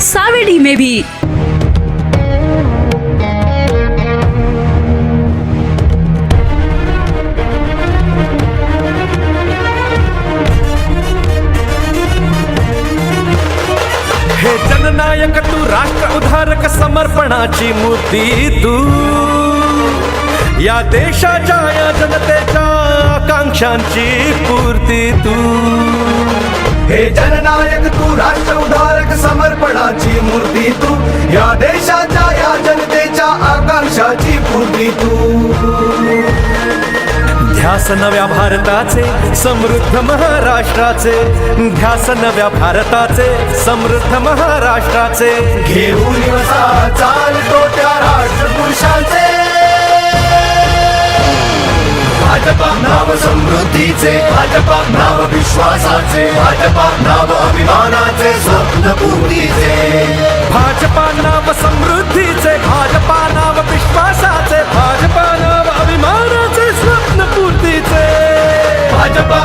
सावेडी में भी। हे जननायक, तू राष्ट्र उधारक समर्पणाची मूर्ती तू। या देशाच्या, या जनतेच्या आकांक्षांची पूर्ती तू। हे जननायक, तू राष्ट्र उधारक समर्पणाची मूर्ती तू. या देशाच्या या जनतेच्या आकांक्षाची पूर्ती तू. ध्यास नव्या भारताचे समृद्ध महाराष्ट्राचे. ध्यास नव्या भारताचे समृद्ध महाराष्ट्राचे. घेऊन चालतो त्या राष्ट्रपुरुषांचे. भाजपा नाव समृद्धीचे भाजपा नाव विश्वासाचे भाजपा नाव अभिमानाचे स्वप्न पूर्तीचे भाजपा नाव समृद्धीचे भाजपा नाव विश्वासाचे भाजपा नाव अभिमानाचे स्वप्न पूर्तीचे भाजपा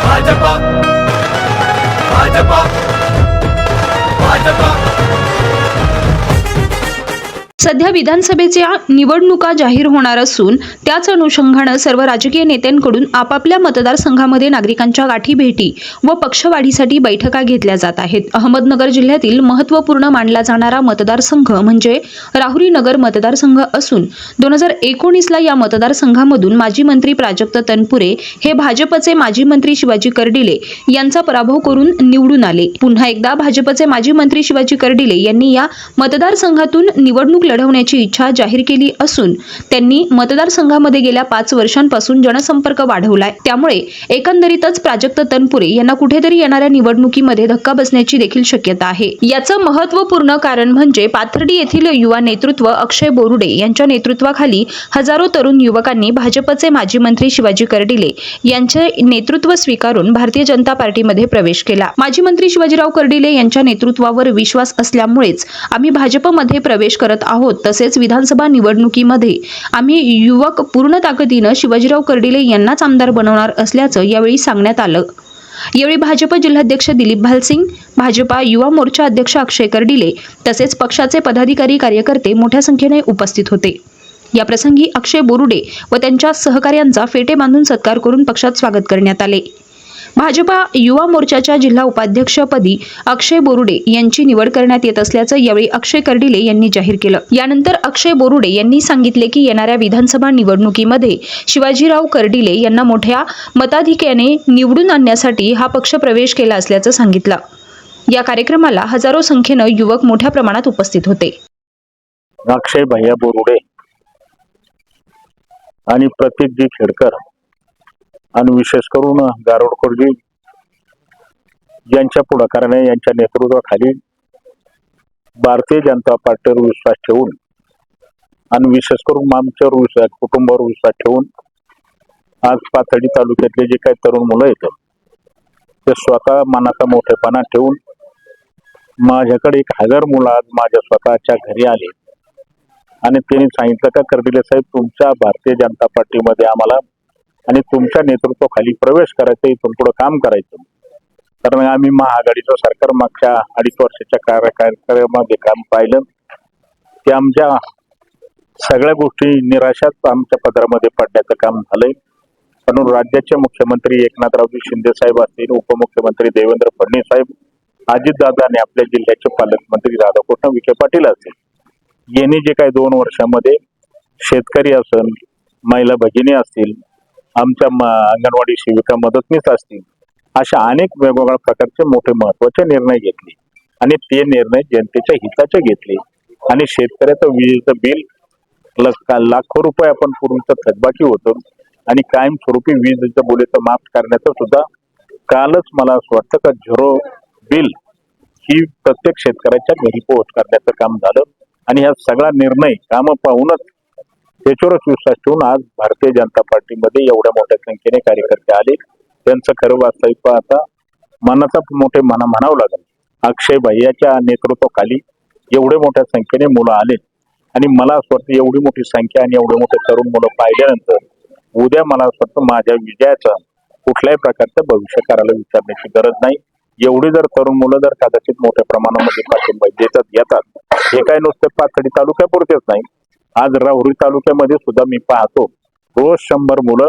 भाजपा भाजपा भाजपा सध्या विधानसभेच्या निवडणुका जाहीर होणार असून त्याच अनुषंगानं सर्व राजकीय नेत्यांकडून आपापल्या मतदारसंघामध्ये नागरिकांच्या गाठी भेटी व पक्षवाढीसाठी बैठका घेतल्या जात आहेत. अहमदनगर जिल्ह्यातील महत्त्वपूर्ण मानला जाणारा मतदारसंघ म्हणजे राहुरी नगर मतदारसंघ असून दोन हजार एकोणीसला या मतदारसंघामधून माजी मंत्री प्राजक्त तनपुरे हे भाजपचे माजी मंत्री शिवाजी कर्डिले यांचा पराभव करून निवडून आले. पुन्हा एकदा भाजपचे माजी मंत्री शिवाजी कर्डिले यांनी या मतदारसंघातून निवडणूक लढवण्याची इच्छा जाहीर केली असून त्यांनी मतदारसंघामध्ये गेल्या पाच वर्षांपासून जनसंपर्क वाढवलाय. त्यामुळे एकंदरीतच प्राजक्त तनपुरे यांना कुठेतरी येणाऱ्या निवडणुकीमध्ये धक्का बसण्याची देखील शक्यता आहे. याचं महत्त्वपूर्ण कारण म्हणजे पाथर्डी येथील युवा नेतृत्व अक्षय बोरुडे यांच्या नेतृत्वाखाली हजारो तरुण युवकांनी भाजपचे माजी मंत्री शिवाजी कर्डिले यांचे नेतृत्व स्वीकारून भारतीय जनता पार्टीमध्ये प्रवेश केला. माजी मंत्री शिवाजीराव कर्डिले यांच्या नेतृत्वावर विश्वास असल्यामुळेच आम्ही भाजपमध्ये प्रवेश करत आहोत. तसेच विधानसभा निवडणुकीमध्ये आम्ही युवक पूर्ण ताकदीनं शिवाजीराव कर्डिले यांनाच आमदार बनवणार असल्याचं यावेळी सांगण्यात आलं. यावेळी भाजप जिल्हाध्यक्ष दिलीप भालसिंग भाजपा युवा मोर्चा अध्यक्ष अक्षय कर्डिले तसेच पक्षाचे पदाधिकारी कार्यकर्ते मोठ्या संख्येने उपस्थित होते. याप्रसंगी अक्षय बोरुडे व त्यांच्या सहकाऱ्यांचा फेटे बांधून सत्कार करून पक्षात स्वागत करण्यात आले. भाजपा युवा मोर्चाच्या जिल्हा उपाध्यक्षपदी अक्षय बोरुडे यांची निवड करण्यात येत असल्याचं यावेळी अक्षय कर्डिले यांनी जाहीर केलं. यानंतर अक्षय बोरुडे यांनी सांगितले की येणाऱ्या विधानसभा निवडणुकीमध्ये शिवाजीराव कर्डिले यांना मोठ्या मताधिक्याने निवडून आणण्यासाठी हा पक्ष प्रवेश केला असल्याचं सांगितलं. या कार्यक्रमाला हजारो संख्येनं युवक मोठ्या प्रमाणात उपस्थित होते. अक्षय भैया बोरुडे आणि प्रतीकजी खेडकर आणि विशेष करून गारोडकरजी यांच्या पुढाकाराने यांच्या नेतृत्वाखाली भारतीय जनता पार्टीवर विश्वास ठेवून आणि विशेष करून आमच्यावर विश्वास कुटुंबावर विश्वास ठेवून आज पाथर्डी तालुक्यातले जे काही तरुण मुलं येतात ते स्वतः मनाचा मोठेपणा ठेवून माझ्याकडे एक हजार मुलं आज माझ्या स्वतःच्या घरी आले. आणि त्यांनी सांगितलं का कर्दिले साहेब तुमच्या भारतीय जनता पार्टीमध्ये आम्हाला आणि तुमच्या नेतृत्वाखाली प्रवेश करायचं इथून पुढे काम करायचं. कारण आम्ही महाआघाडीचं सरकार मागच्या अडीच वर्षाच्या कार्य काम पाहिलं. ते आमच्या सगळ्या गोष्टी निराशात आमच्या पदरामध्ये पडण्याचं काम झालंय. म्हणून राज्याचे मुख्यमंत्री एकनाथरावजी शिंदे साहेब असतील उपमुख्यमंत्री देवेंद्र फडणवीस साहेब अजितदादा आणि आपल्या जिल्ह्याचे पालकमंत्री राधाकृष्ण विखे पाटील असतील. यांनी जे काही दोन वर्षामध्ये शेतकरी असेल महिला भगिनी असतील आमच्या अंगणवाडी सेविका मदतनीस असतील अशा अनेक वेगवेगळ्या प्रकारचे मोठे महत्त्वाचे निर्णय घेतले. आणि ते निर्णय जनतेच्या हिताचे घेतले. आणि शेतकऱ्याचं विजेचं बिल लाखो रुपये आपण पूर्वीचं थकबाकी होतो. आणि कायमस्वरूपी वीजेचं बोलीचं माफ करण्याचं सुद्धा कालच मला असं वाटतं का झिरो बिल ही प्रत्येक शेतकऱ्याच्या घरी पोहोच करण्याचं काम झालं. आणि हा सगळा निर्णय काम पाहूनच त्याच्यावरच विश्वास ठेवून आज भारतीय जनता पार्टीमध्ये एवढ्या मोठ्या संख्येने कार्यकर्ते आले त्यांचं खरं वास्तविक आता मनाचा मोठे मना म्हणावं लागेल. अक्षय भैयाच्या नेतृत्वाखाली एवढे मोठ्या संख्येने मुलं आले आणि मला असं वाटतं एवढी मोठी संख्या आणि एवढे मोठे तरुण मुलं पाहिल्यानंतर उद्या मला असं वाटतं माझ्या विजयाचं कुठल्याही प्रकारचं भविष्य करायला विचारण्याची गरज नाही. एवढी जर तरुण मुलं जर कदाचित मोठ्या प्रमाणामध्ये पाठिंबा देतात येतात हे काय नुसते पाथडी तालुक्यापुरतेच नाही. आज राहुरी तालुक्यामध्ये सुद्धा मी पाहतो. रोज शंभर मुलं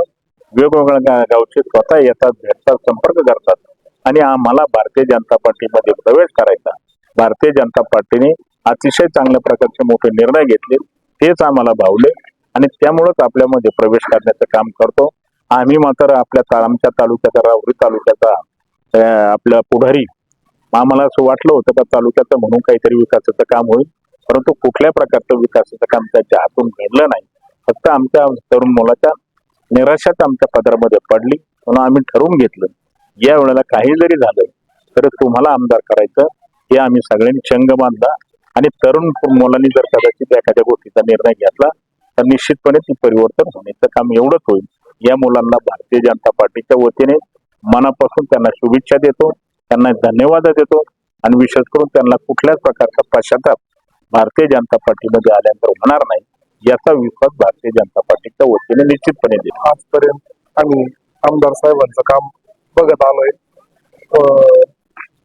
वेगवेगळ्या गा- गावचे स्वतः येतात भेटतात संपर्क करतात. आणि आम्हाला भारतीय जनता पार्टीमध्ये प्रवेश करायचा. भारतीय जनता पार्टीने अतिशय चांगल्या प्रकारचे मोठे निर्णय घेतले. तेच आम्हाला भावले. आणि त्यामुळेच आपल्यामध्ये प्रवेश करण्याचं काम करतो. आम्ही मात्र आपल्या आमच्या तालुक्याचा राहुरी तालुक्याचा आपल्या आपला पुढारी. आम्हाला असं वाटलं होतं का तालुक्याचं म्हणून काहीतरी विकासाचं काम होईल. परंतु कुठल्या प्रकारचं विकासाचं काम त्याच्या हातून घडलं नाही. फक्त आमच्या तरुण मुलाच्या निराशाच आमच्या पदरामध्ये पडली म्हणून आम्ही ठरवून घेतलं. या वेळेला काही जरी झालं तर तुम्हाला आमदार करायचं हे आम्ही सगळ्यांनी चंग बांधला आणि तरुण मुलांनी जर कदाचित एखाद्या गोष्टीचा निर्णय घेतला तर निश्चितपणे ती परिवर्तन होण्याचं काम एवढंच होईल. या मुलांना भारतीय जनता पार्टीच्या वतीने मनापासून त्यांना शुभेच्छा देतो त्यांना धन्यवाद देतो आणि विशेष करून त्यांना कुठल्याच प्रकारचा पश्चाताप भारतीय जनता पार्टीमध्ये आल्यानंतर होणार नाही याचा विश्वास भारतीय जनता पार्टीच्या वतीने निश्चितपणे देतो. आजपर्यंत आम्ही आमदार साहेबांचं काम बघत आलोय.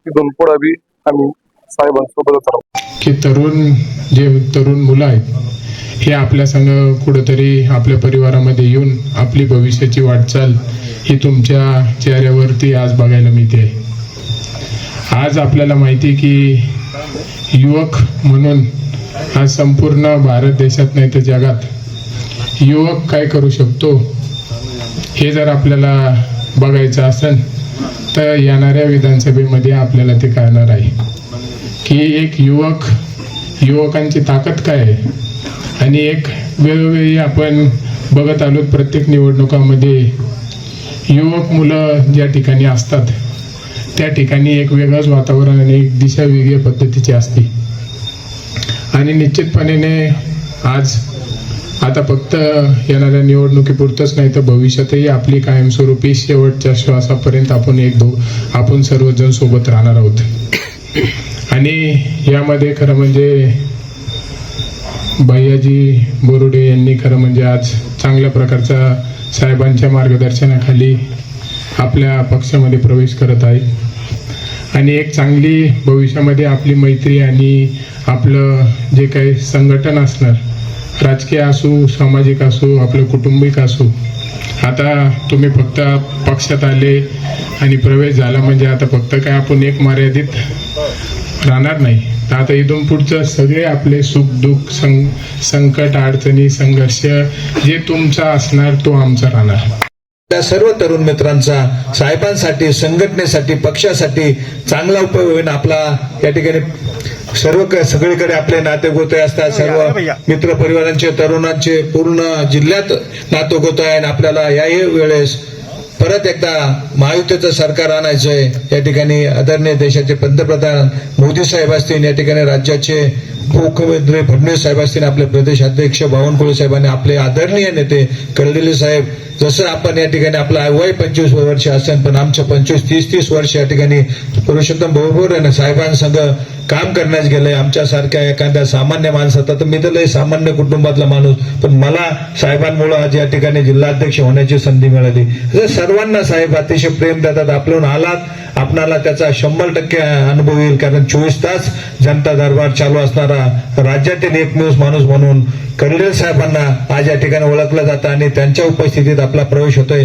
तिथून पुढे बी आम्ही साहेबांसोबतच राहू. की तरुण जे तरुण मुलं आहेत हे आपल्या संग कुठंतरी आपल्या परिवारामध्ये येऊन आपली भविष्याची वाटचाल ही तुमच्या चेहऱ्यावरती आज बघायला मिळते. आज आपल्याला माहिती आहे की युवक म्हणून आज संपूर्ण भारत देशात नाही तर जगात युवक काय करू शकतो हे जर आपल्याला बघायचं असेल तर येणाऱ्या विधानसभेमध्ये आपल्याला ते कळणार आहे. की एक युवक युवकांची ताकद काय आहे? आणि एक वेळोवेळी आपण बघत आलो प्रत्येक निवडणुकामध्ये युवक मुलं ज्या ठिकाणी असतात त्या ठिकाणी एक वेगळंच वातावरण आणि एक दिशा वेगळ्या पद्धतीची असते. आणि निश्चितपणे आज आता फक्त येणाऱ्या निवडणुकीपुरतंच नाही तर भविष्यातही आपली कायमस्वरूपी शेवटच्या श्वासापर्यंत आपण एक दो आपण सर्वजण सोबत राहणार आहोत. आणि यामध्ये खरं म्हणजे भैयाजी बोरुडे यांनी खरं म्हणजे आज चांगल्या प्रकारचा साहेबांच्या मार्गदर्शनाखाली आपल्या पक्षामध्ये प्रवेश करत आहे. आणि एक चांगली भविष्यामध्ये आपली मैत्री आणि आपलं जे काही संघटन असणार राजकीय असो सामाजिक असो आपलं कुटुंबिक असो आता तुम्ही फक्त पक्षात आले आणि प्रवेश झाला म्हणजे आता फक्त काय आपण एक मर्यादित राहणार नाही. तर आता इथून पुढचं सगळे आपले सुख दुःख सं संकट अडचणी संघर्ष जे तुमचा असणार तो आमचा राहणार. त्या सर्व तरुण मित्रांचा साहेबांसाठी संघटनेसाठी पक्षासाठी चांगला उपयोग होईल आपला. या ठिकाणी सर्व सगळीकडे आपले नातेगोते असतात सर्व मित्र परिवारांचे तरुणांचे पूर्ण जिल्ह्यात नातेगोते आहे आणि आपल्याला याही वेळेस परत एकदा महायुतीचं सरकार आणायचंय. या ठिकाणी आदरणीय देशाचे पंतप्रधान मोदी साहेब असतील या ठिकाणी राज्याचे मुख्यमंत्री फडणवीस साहेब असतील आपले प्रदेशाध्यक्ष बावनकुळे साहेबांनी आपले आदरणीय नेते कळदिले साहेब. जसं आपण या ठिकाणी आपलं वय पंचवीस वर्ष असेल पण आमचं पंचवीस तीस तीस वर्ष या ठिकाणी पुरुषोत्तम बरोबर साहेबांसंग काम करण्यास गेलंय आमच्यासारख्या एखाद्या सामान्य माणसाचा तर मी तर लय सामान्य कुटुंबातला माणूस पण मला साहेबांमुळं आज या ठिकाणी जिल्हाध्यक्ष होण्याची संधी मिळाली. जर सर्वांना साहेब अतिशय प्रेम देतात आपल्याहून आलात आपणाला त्याचा शंभर टक्के अनुभव येईल कारण चोवीस तास जनता दरबार चालू असणारा राज्यातील एकमेव माणूस म्हणून कर्डिल साहेबांना आज या ठिकाणी ओळखलं जातं आणि त्यांच्या उपस्थितीत आपला प्रवेश होतोय.